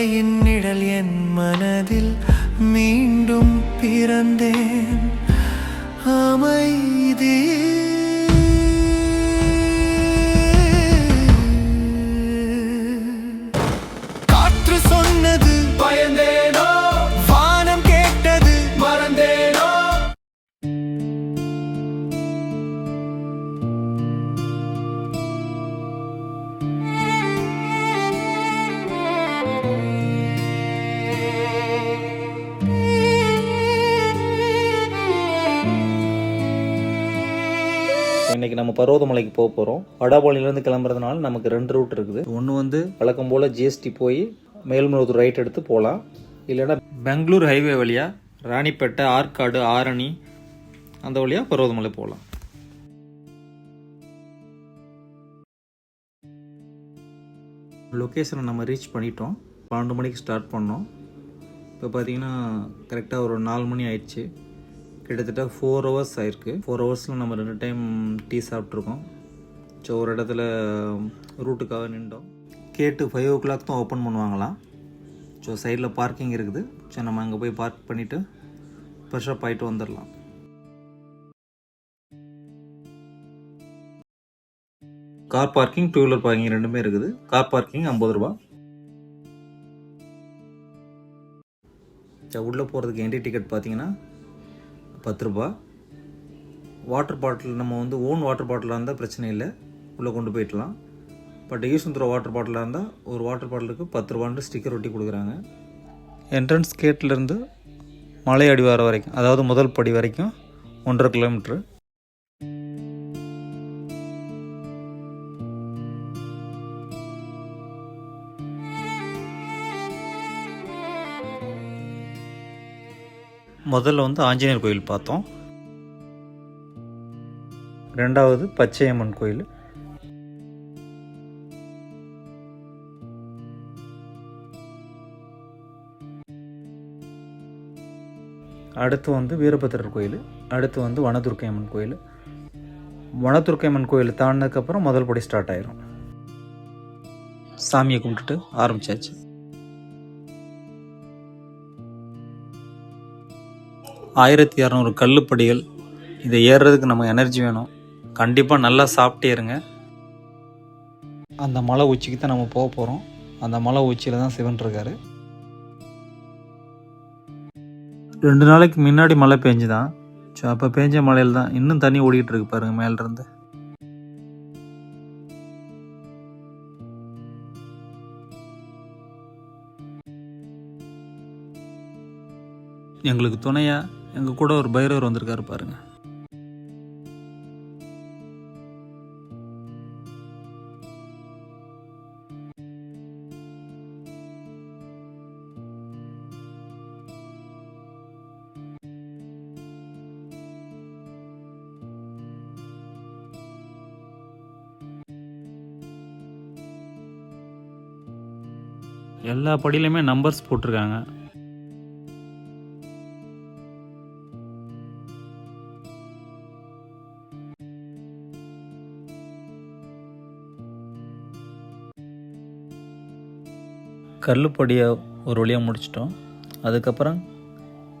மலையின் நிழல் என் மனதில் மீண்டும் பிறந்தேன். பர்வதமலைக்கு போக போகிறோம் வடபாளையிலேருந்து கிளம்புறதுனால நமக்கு ரெண்டு ரூட் இருக்குது. ஒன்று வந்து வழக்கம் போல் ஜிஎஸ்டி போய் மேல்மருவத்தூர் ரைட் எடுத்து போகலாம் இல்லைன்னா பெங்களூர் ஹைவே வழியாக ராணிப்பேட்டை ஆற்காடு ஆரணி அந்த வழியாக பர்வதமலை போகலாம் லொக்கேஷனை நம்ம ரீச் பண்ணிட்டோம். பன்னெண்டு மணிக்கு ஸ்டார்ட் பண்ணோம். இப்போ பார்த்தீங்கன்னா கரெக்டாக ஒரு நாலு மணி ஆயிடுச்சு. கிட்டத்தட்ட ஃபோர் ஹவர்ஸ் ஆயிருக்கு. ஃபோர் ஹவர்ஸில் நம்ம ரெண்டு டைம் டீ சாப்பிட்ருக்கோம் ஸோ ஒரு இடத்துல ரூட்டுக்காக நின்றோம். கேட்டு ஃபைவ் ஓ கிளாக் தான் ஓப்பன் பண்ணுவாங்களாம். ஸோ சைடில் பார்க்கிங் இருக்குது. ஸோ நம்ம அங்கே போய் பார்க் பண்ணிவிட்டு ஃப்ரெஷ்ஷப் ஆகிட்டு வந்துடலாம் car parking two wheeler parking ரெண்டுமே இருக்குது. கார் பார்க்கிங் ஐம்பது ரூபா. உள்ளே போகிறதுக்கு என்ட்ரி டிக்கெட் பார்த்தீங்கன்னா பத்து ரூபா வாட்டர் பாட்டில் நம்ம வந்து ஓன் வாட்டர் பாட்டிலாக இருந்தால் பிரச்சனை இல்லை. உள்ளே கொண்டு போயிடலாம். பட் யூஸ்வந்திர வாட்டர் பாட்டிலாக இருந்தால் ஒரு வாட்டர் பாட்டிலுக்கு பத்து ரூபான்னு ஸ்டிக்கர் ஒட்டி கொடுக்குறாங்க. என்ட்ரன்ஸ் கேட்லேருந்து மலை அடிவாரம் வரைக்கும் அதாவது முதல் படி வரைக்கும் ஒன்றரை கிலோமீட்ரு முதல்ல வந்து ஆஞ்சநேயர் கோயில் பார்த்தோம். ரெண்டாவது பச்சையம்மன் கோயில். அடுத்து வந்து வீரபத்திரர் கோயில். அடுத்து வந்து வனதுர்க்கை அம்மன் கோயில். வனதுர்க்கை அம்மன் கோயில் தாண்டினதுக்கப்புறம் முதல் படி ஸ்டார்ட் ஆயிரும். சாமியை கும்பிட்டுட்டு ஆரம்பிச்சாச்சு. ஆயிரத்தி இரநூறு கல்லுப்படிகள். இதை ஏறுறதுக்கு நம்ம எனர்ஜி வேணும். கண்டிப்பாக நல்லா சாப்பிட்டே இருங்க. அந்த மலை உச்சிக்கு தான் நம்ம போக போகிறோம் அந்த மலை உச்சியில் தான் சிவன் இருக்காரு. ரெண்டு நாளைக்கு முன்னாடி மழை பெஞ்சுதான். ஸோ அப்போ பெஞ்ச மழையில் தான் இன்னும் தண்ணி ஓடிக்கிட்டு இருக்கு பாருங்கள் மேலேருந்து. எங்களுக்கு துணையாக எங்கள் கூட ஒரு பைரவர் வந்திருக்காரு பாருங்க. எல்லா படியிலையுமே நம்பர்ஸ் போட்டிருக்காங்க. கல்லுப்படியை ஒரு வழியாக முடிச்சிட்டோம். அதுக்கப்புறம்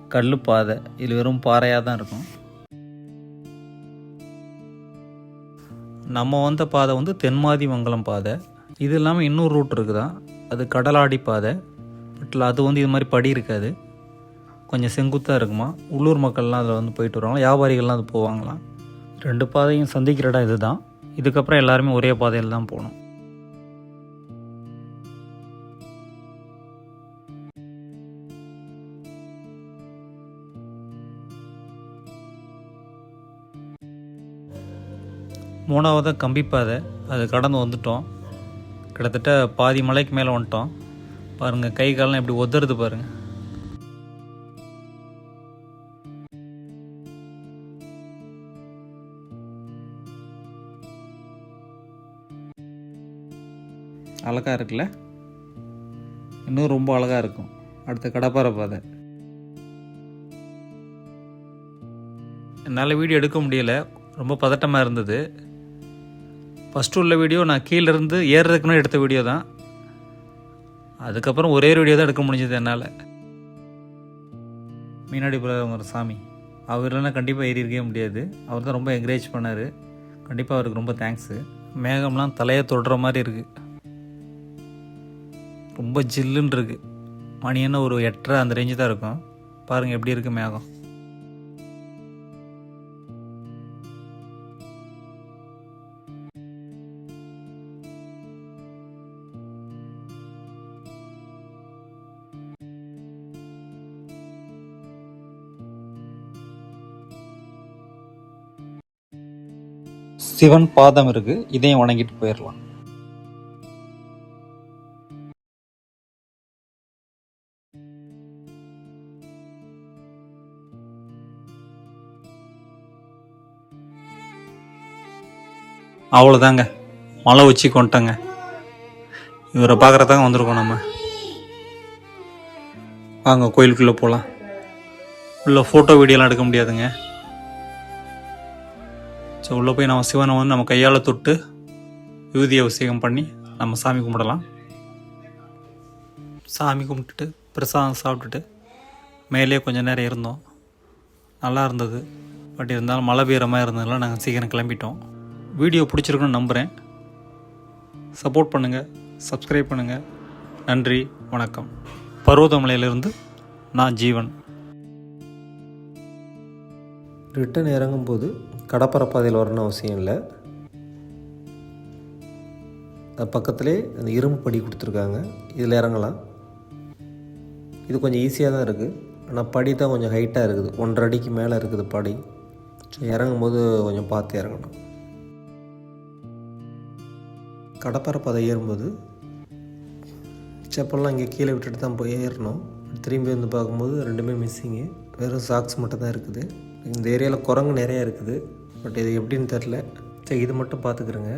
கல் பாதை. இது வெறும் பாறையாக தான் இருக்கும். நம்ம வந்த பாதை வந்து தென்மாதி மங்கலம் பாதை. இது இல்லாமல் இன்னொரு ரூட் இருக்குதான் அது கடலாடி பாதை. பட் அது வந்து இது மாதிரி படி இருக்காது. கொஞ்சம் செங்குத்தாக இருக்குமா? உள்ளூர் மக்கள்லாம் அதில் வந்து போயிட்டு வருவாங்க வியாபாரிகள்லாம் அது போவாங்களாம் ரெண்டு பாதையும் சந்திக்கிற இடம் இதுதான். இதுக்கப்புறம் எல்லாருமே ஒரே பாதையில் தான் போகணும். மூணாவது கம்பிப்பாதை அது கடந்து வந்துட்டோம். கிட்டத்தட்ட பாதி மலைக்கு மேலே வந்துட்டோம். பாருங்கள் கை காலெலாம் எப்படி ஒத்துறது பாருங்கள் அழகாக இருக்குல்ல? இன்னும் ரொம்ப அழகாக இருக்கும். அடுத்த கடப்பாறை பாதை. என்னால் வீடியோ எடுக்க முடியல. ரொம்ப பதட்டமாக இருந்தது. ஃபஸ்ட்டு உள்ள வீடியோ நான் கீழேருந்து ஏறுறதுக்கு முன்னாடி எடுத்த வீடியோ தான். அதுக்கப்புறம் ஒரே வீடியோ தான் எடுக்க முடிஞ்சது என்னால். மீனாடி ஒரு சாமி அவர் இல்லைன்னா கண்டிப்பாக ஏறி இருக்கவே முடியாது. அவர் தான் ரொம்ப என்கரேஜ் பண்ணார். கண்டிப்பாக அவருக்கு ரொம்ப தேங்க்ஸு மேகம்லாம் தலையை தொடுற மாதிரி இருக்குது ரொம்ப ஜில்லுன்னு இருக்குது மணி என்ன ஒரு எட்டரை அந்த ரேஞ்சு தான் இருக்கும். பாருங்கள் எப்படி இருக்குது மேகம். சிவன் பாதம் இருக்கு இதையும் வணங்கிட்டு போயிடலாம் அவ்வளோதாங்க மலை உச்சி கொண்டங்க. இவரை பார்க்குறதாங்க வந்திருக்கோம் நம்ம. வாங்க கோயிலுக்குள்ளே போகலாம் உள்ள ஃபோட்டோ வீடியோலாம் எடுக்க முடியாதுங்க. ஸோ உள்ளே போய் நம்ம சிவனை வந்து நம்ம கையால் தொட்டு விபூதி அபிஷேகம் பண்ணி நம்ம சாமி கும்பிடலாம். சாமி கும்பிட்டுட்டு பிரசாதம் சாப்பிட்டுட்டு மேலே கொஞ்சம் நேரம் இருந்தோம். நல்லா இருந்தது. பட் இருந்தாலும் மழை பெய்கிற மாதிரி இருந்ததுனால நாங்கள் சீக்கிரம் கிளம்பிட்டோம். வீடியோ பிடிச்சிருக்குன்னு நம்புகிறேன் சப்போர்ட் பண்ணுங்கள் சப்ஸ்கிரைப் பண்ணுங்கள் நன்றி வணக்கம். பருவதமலையிலிருந்து நான் ஜீவன். ரிட்டன் இறங்கும்போது கடப்பரை பாதையில் வரணும்னு அவசியம் இல்லை. அது பக்கத்துலேயே அந்த இரும்பு படி கொடுத்துருக்காங்க. இதில் இறங்கலாம். இது கொஞ்சம் ஈஸியாக தான் இருக்குது ஆனால் படி தான் கொஞ்சம் ஹைட்டாக இருக்குது. ஒன்றரை அடிக்கு மேலே இருக்குது படி. ஸோ இறங்கும்போது கொஞ்சம் பார்த்து இறங்கணும். கடப்பரை பாதை ஏறும்போது செப்பல்லாம் இங்கே கீழே விட்டுட்டு தான் போய் ஏறணும். திரும்பி வந்து பார்க்கும்போது ரெண்டுமே மிஸ்ஸிங்கு வெறும் சாக்ஸ் மட்டும் தான் இருக்குது. இந்த ஏரியாவில் குரங்கு நிறையா இருக்குது. பட் இது எப்படின்னு தெரில சரி இது மட்டும் பார்த்துக்குறேங்க.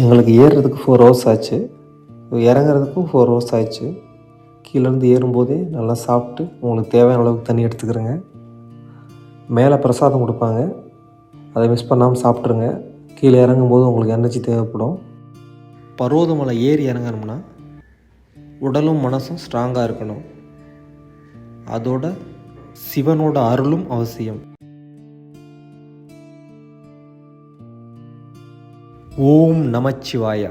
எங்களுக்கு ஏறுறதுக்கு ஃபோர் ஹவர்ஸ் ஆச்சு. இறங்குறதுக்கும் ஃபோர் ஹவர்ஸ் ஆயிடுச்சு கீழேருந்து ஏறும்போதே நல்லா சாப்பிட்டு உங்களுக்கு தேவையான அளவுக்கு தண்ணி எடுத்துக்கிறேங்க. மேலே பிரசாதம் கொடுப்பாங்க. அதை மிஸ் பண்ணாமல் சாப்பிட்ருங்க கீழே இறங்கும்போது உங்களுக்கு எனர்ஜி தேவைப்படும். பர்வதமலை ஏறி இறங்கணும்னா உடலும் மனசும் ஸ்ட்ராங்காக இருக்கணும். அதோட சிவனோட அருளும் அவசியம். ஓம் நமச்சிவாயா.